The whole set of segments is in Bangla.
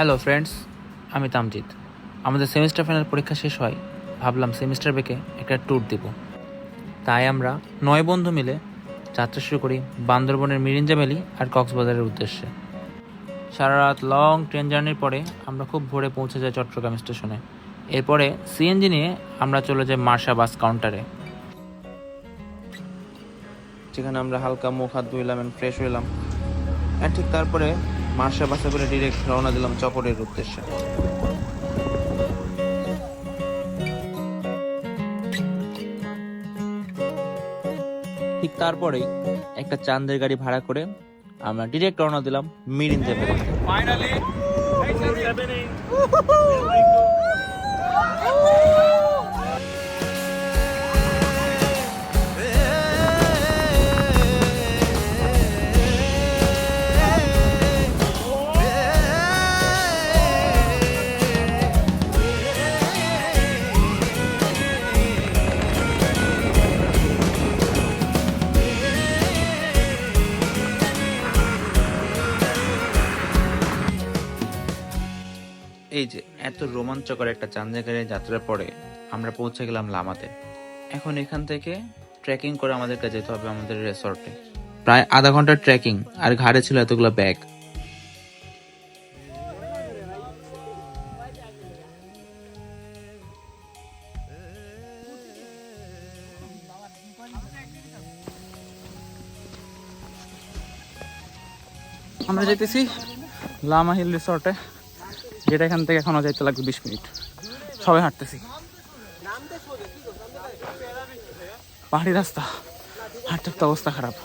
হ্যালো ফ্রেন্ডস আমি তামজিৎ। আমাদের সেমিস্টার ফাইনাল পরীক্ষা শেষ হয়। ভাবলাম সেমিস্টার ব্রেকে একটা ট্যুর দিব। তাই আমরা নয় বন্ধু মিলে যাত্রা শুরু করি বান্দরবনের মিরিঞ্জা ভ্যালি আর কক্সবাজারের উদ্দেশ্যে। সারা রাত লং ট্রেন জার্নির পরে আমরা খুব ভোরে পৌঁছে যাই চট্টগ্রাম স্টেশনে এরপরে সিএনজি নিয়ে আমরা চলে যাই মার্শা বাস কাউন্টারে যেখানে আমরা হালকা মুখ, হাত ধুইলাম ফ্রেশ হইলাম। ঠিক তারপরে মার্শা বাসে করে ডিরেক্ট রওনা দিলাম চকরের উদ্দেশ্যে। ঠিক তারপরেই একটা চান্দের গাড়ি ভাড়া করে আমরা ডিরেক্ট রওনা দিলাম মিরিন্দে ভ্যালি এই যে, এত রোমাঞ্চকর একটা চান্দেগাড়ি যাত্রার পরে আমরা পৌঁছে গেলাম লামাতে। এখন এখান থেকে ট্রেকিং করে আমাদেরকে যেতে হবে আমাদের রিসর্টে প্রায় আধা ঘণ্টার ট্রেকিং আর ঘাড়ে ছিল এতগুলো ব্যাগ আমরা যেতেছি লামা হিল রিসর্টে যেটা এখান থেকে এখনও যাইতে লাগবে বিশ মিনিট। সবাই হাঁটতেছি। পাহাড়ি রাস্তা। হাঁটতে হাঁটতে অবস্থা খারাপ।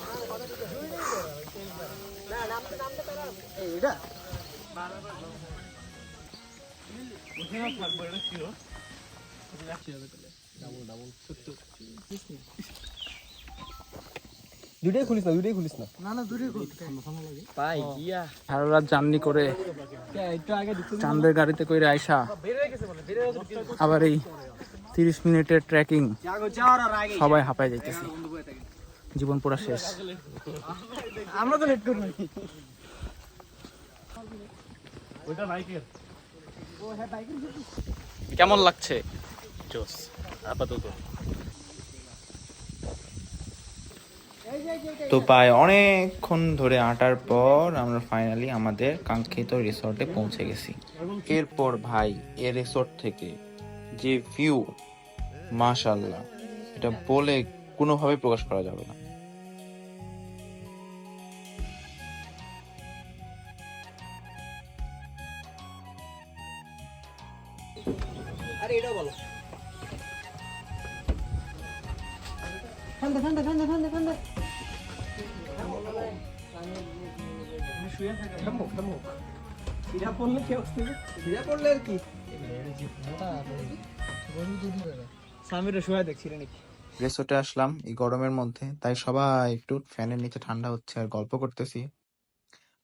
দুইটাই খুলিস না দুইটাই খুলিস না। পাই গিয়া। সারা রাত জার্নি করে একটু আগে চান্দের গাড়িতে করে আইসা। আবার এই তিরিশ মিনিটের ট্রেকিং। সবাই হাঁপায় যাইতেছি। জীবন পুরা শেষ। আমরা তো লেট করব কেমন লাগছে? তো প্রায় অনেকক্ষণ ধরে হাঁটার পর আমরা ফাইনালি আমাদের কাঙ্ক্ষিত রিসর্টে পৌঁছে গেছি। এরপর ভাই, এ রিসর্ট থেকে যে ভিউ মাশাল্লাহ এটা বলে কোনোভাবে প্রকাশ করা যাবে না। আরে এটাও বলো। ঠান্ডা ঠান্ডা ঠান্ডা ঠান্ডা ঠান্ডা। ঠাম্মুক ঠাম্মুক সিরা পড়লে কি অবস্থা? পড়লে আর কি? সামিরে শুয়ে দেখছি রে নাকি। রিসোর্টে আসলাম এই গরমের মধ্যে। তাই সবাই একটু ফ্যানের নিচে ঠান্ডা হচ্ছে আর গল্প করতেছি।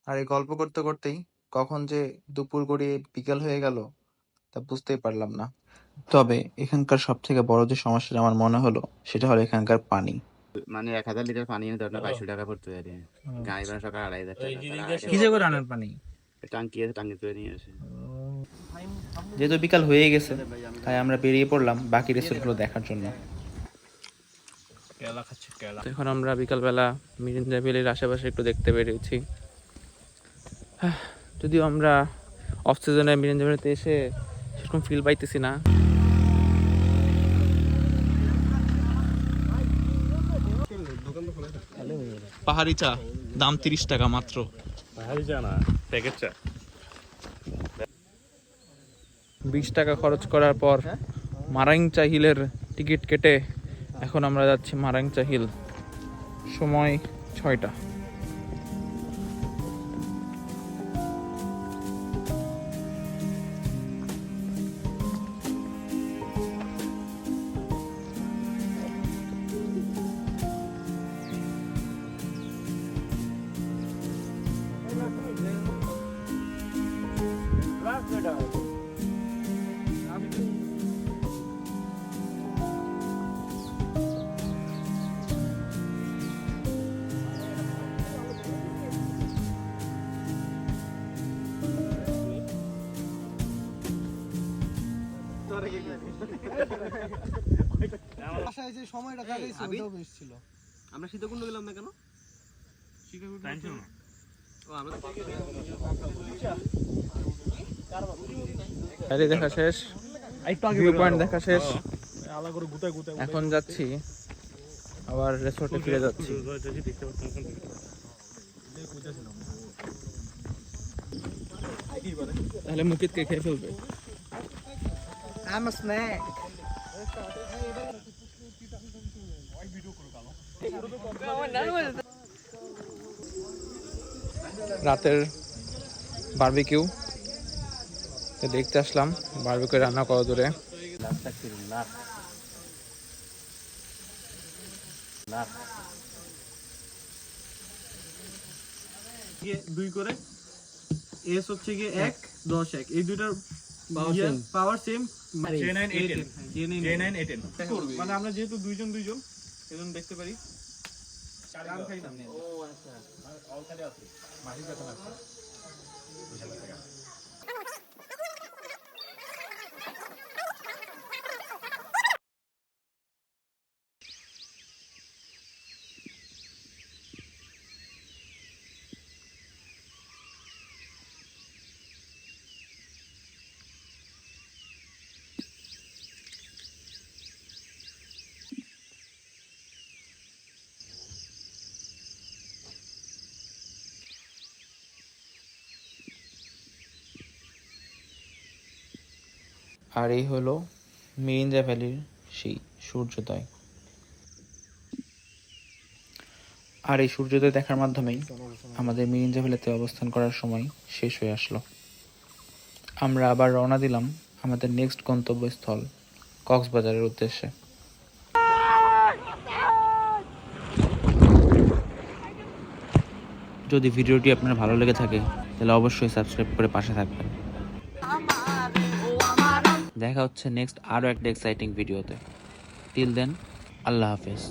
আর এই গল্প করতে করতেই কখন যে দুপুর গড়িয়ে বিকেল হয়ে গেল তা বুঝতেই পারলাম না। তবে এখানকার সব থেকে বড় যে সমস্যাটা আমার মনে হলো সেটা হলো এখানকার পানি। মানে এক হাজার লিটার পানি এনে ধরেন বাইশশো টাকা পড়তে পারে গাড়ি ভাড়া সকাল আড়াই হাজার টাকা কিসে করে আনার পানি? টাঙ্কি আছে টাঙ্কি করে নিয়ে আসে। যেহেতু বিকাল হয়ে গেছে তাই আমরা বেরিয়ে পড়লাম বাকি রিসোর্টগুলো দেখার জন্য। এখন আমরা বিকালবেলা মিরিঞ্জা ভ্যালির আশেপাশে একটু দেখতে বেরিয়েছি। যদিও আমরা অফ সিজনে মিরিঞ্জা ভ্যালিতে এসে সেরকম ফিল পাইতেছি না। পাহাড়ি চা দাম তিরিশ টাকা মাত্র। পাহাড়ি চা প্যাকেজ চা। বিশ টাকা খরচ করার পর মারাংচা হিলের টিকিট কেটে এখন আমরা যাচ্ছি মারাংচা হিল। সময় ছয়টা। বাসায় যে সময়টা কাটাইছি ওটাও বেশ ছিল। আমরা সীতাকুণ্ড গেলাম না কেন? ও আমরা গাড়ি দেখা শেষ। ভিউ পয়েন্ট দেখা শেষ। এখন যাচ্ছি। আবার রেসর্টে ফিরে যাচ্ছি। তাহলে মুকিতকে খেয়ে ফেলবে। I'm a snack. রাতের বারবিকিউ দেখতে আসলাম বারবিকিউ রান্না করা দূরে দুই করে এস হচ্ছে গিয়ে এক দশ এক এই দুইটার. পাওয়ার সেম J9 A10 মানে আমরা যেহেতু দুইজন দুইজন এজন দেখতে পারি। আর এই হলো মিরিঞ্জা ভ্যালির সেই সূর্যোদয়। আর এই সূর্যোদয় দেখার মাধ্যমেই আমাদের মিরিঞ্জা ভ্যালিতে অবস্থান করার সময় শেষ হয়ে আসলো। আমরা আবার রওনা দিলাম আমাদের নেক্সট গন্তব্যস্থল, কক্সবাজারের উদ্দেশ্যে। যদি ভিডিওটি আপনার ভালো লেগে থাকে, তাহলে অবশ্যই সাবস্ক্রাইব করে পাশে থাকবেন। দেখা হচ্ছে নেক্সট আরও একটা এক্সাইটিং ভিডিওতে টিল দেন আল্লাহ হাফেজ।